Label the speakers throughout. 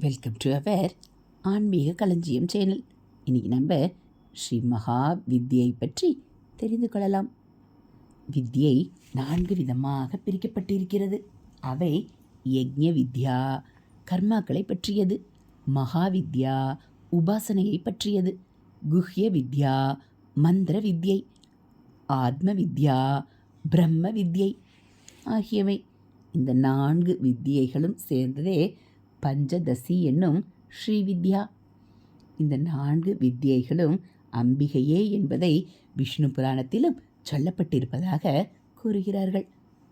Speaker 1: Welcome to our ஆன்மீக களஞ்சியம் channel. இன்றைக்கி நம்ம ஸ்ரீ மகா வித்யை பற்றி தெரிந்து கொள்ளலாம். வித்யை நான்கு விதமாக பிரிக்கப்பட்டிருக்கிறது. அவை யக்ஞ வித்யா கர்மாக்களை பற்றியது. மகா வித்யா உபாசனையை பற்றியது. குஹ்ய வித்யா மந்திர வித்யை. ஆத்ம வித்யா பிரம்ம வித்யை ஆகியவை. இந்த நான்கு வித்தியைகளும் சேர்ந்ததே பஞ்சதசி என்னும் ஸ்ரீவித்யா இந்த நான்கு வித்தியைகளும் அம்பிகையே என்பதை விஷ்ணு புராணத்திலும் சொல்லப்பட்டிருப்பதாக கூறுகிறார்கள்.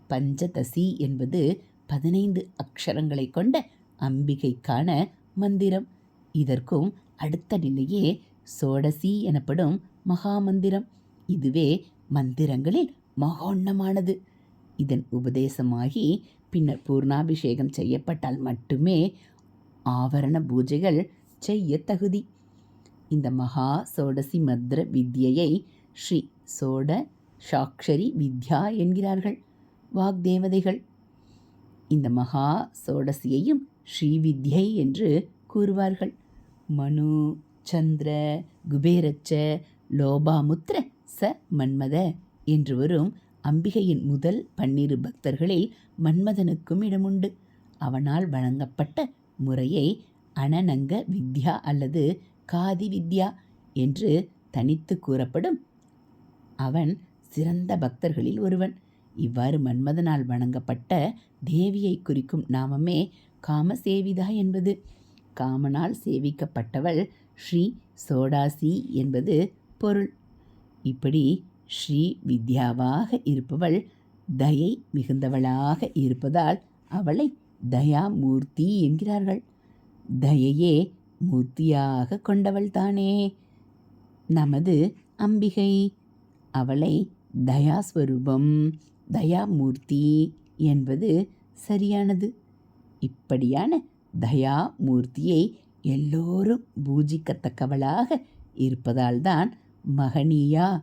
Speaker 1: பஞ்சதசி என்பது பதினைந்து அக்ஷரங்களை கொண்ட அம்பிகைக்கான மந்திரம். இதற்கும் அடுத்த நிலையே சோடசி எனப்படும் மகாமந்திரம். இதுவே மந்திரங்களில் மகோன்னமானது. இதன் உபதேசமாகி பின்னர் பூர்ணாபிஷேகம் செய்யப்பட்டால் மட்டுமே ஆவரண பூஜைகள் செய்ய தகுதி இந்த மகா சோடசி மத்ர வித்யை ஸ்ரீ சோட சாக்ஷரி வித்யா என்கிறார்கள். வாக்தேவதைகள். இந்த மகா சோடசியையும் ஸ்ரீ வித்யை என்று கூறுவார்கள். மனு சந்திர குபேரச்ச லோபாமுத்திர ச மன்மத என்று வரும் அம்பிகையின் முதல் பன்னிரு பக்தர்களில் மன்மதனுக்கும் இடமுண்டு. அவனால் வழங்கப்பட்ட முறையை அனநங்க வித்யா அல்லது காதி வித்யா என்று தனித்து கூறப்படும். அவன் சிறந்த பக்தர்களில் ஒருவன். இவ்வாறு மன்மதனால் வணங்கப்பட்ட தேவியை குறிக்கும் நாமமே காமசேவிதா என்பது. காமனால் சேவிக்கப்பட்டவள் ஸ்ரீ சோடாசி என்பது பொருள். இப்படி ஸ்ரீ வித்யாவாக இருப்பவள் தயை மிகுந்தவளாக இருப்பதால் அவளை தயாமூர்த்தி என்கிறார்கள். தயையே மூர்த்தியாக கொண்டவள் தானே. நமது அம்பிகை அவளை தயாஸ்வரூபம் தயாமூர்த்தி என்பது சரியானது. இப்படியான தயாமூர்த்தியை எல்லோரும் பூஜிக்கத்தக்கவளாக இருப்பதால்தான் மகனியா